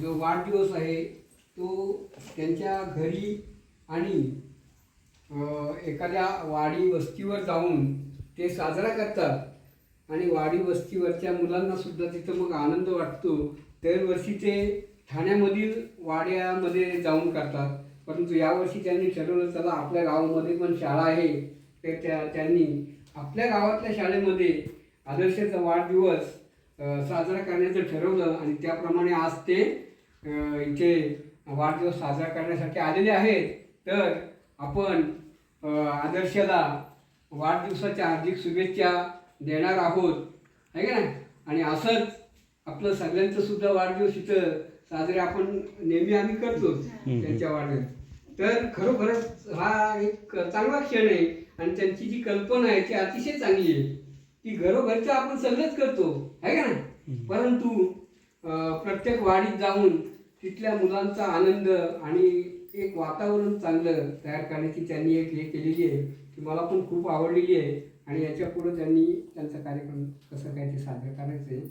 जो वाढदिवस आहे तो त्यांच्या घरी आणि एखाद्या वाडी वस्तीवर जाऊन ते साजरा करतात. आणि वाडी वस्तीवरच्या मुलांना सुद्धा तिथं मग आनंद वाटतो. दरवर्षी ते ठाण्यामधील वाड्यामध्ये जाऊन करतात. परंतु यावर्षी त्यांनी ठरवलं चला आपल्या गावामध्ये पण शाळा आहे. तर त्या त्यांनी आपल्या गावातल्या शाळेमध्ये आदर्शाचा वाढदिवस साजरा करण्याचं ठरवलं. आणि त्याप्रमाणे आज ते इथे वाढदिवस साजरा करण्यासाठी आलेले आहेत. तर आपण आदर्शाला वाढदिवसाच्या हार्दिक शुभेच्छा देणार आहोत. आहे का नाही? आणि असंच आपलं सगळ्यांचं सुद्धा वाढदिवस इथं साजरे आपण नेहमी आम्ही करतो त्यांच्या वाढदिवस. तर खरोखरच हा एक चांगला क्षण आहे आणि त्यांची जी कल्पना आहे ती अतिशय चांगली आहे. की घरोघरचं आपण सगळंच करतो. आहे का ना परंतु प्रत्येक वाडीत जाऊन तिथल्या मुलांचा आनंद आणि एक वातावरण चांगलं तयार करण्याची त्यांनी एक हे केलेली आहे ती मला पण खूप आवडलेली आहे. आणि याच्यापुढे त्यांनी त्यांचा कार्यक्रम कसं काय ते साजरं करायचं आहे.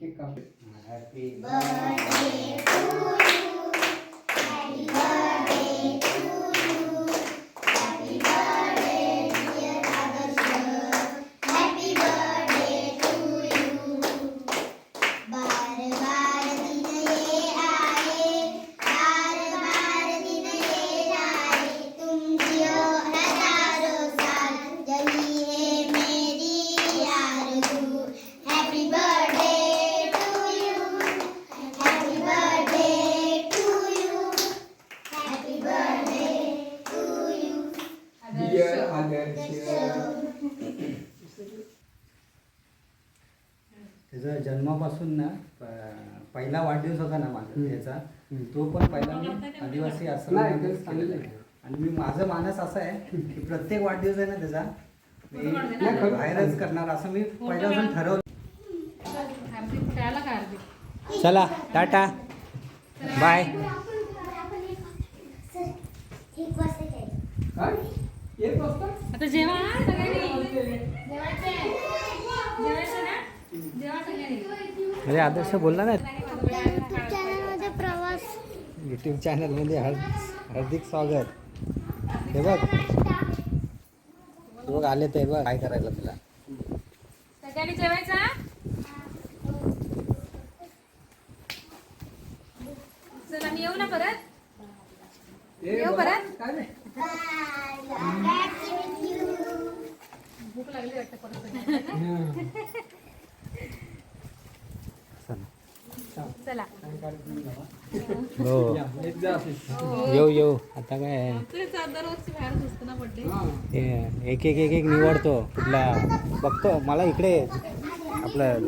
केक त्याचा जन्मापासून ना प- पहिला वाढदिवस होता ना माझा त्याचा. तो पण पहिला मी आदिवासी नाही, तेच आहे. आणि मी माझं मानस असं आहे की प्रत्येक वाढदिवस आहे ना त्याचा मी नाही, खरं. बाहेरच करणार असं मी पहिल्यापासून ठरवलं. हार्दिक हार्दिक चला टाटा. बाय. काय? एक वाजता? आता जेवा हा सगळ्यांनी जेवायचं ना जेवा सगळ्यांनी म्हणजे आदर्श बोलला ना यूट्यूब चॅनलमध्ये हर हार्दिक स्वागत. हे बघ. हे बघ आले ते बघ. काय करायला तुला? सगळ्यांनी जेवायचं हा? चला मी येऊ ना परत? येऊ परत? भूक लागली वाटतं परत. चला? हो. येऊ येऊ. आता काय एक एक एक एक निवडतो. कुठला? बघतो. मला इकडे आपलं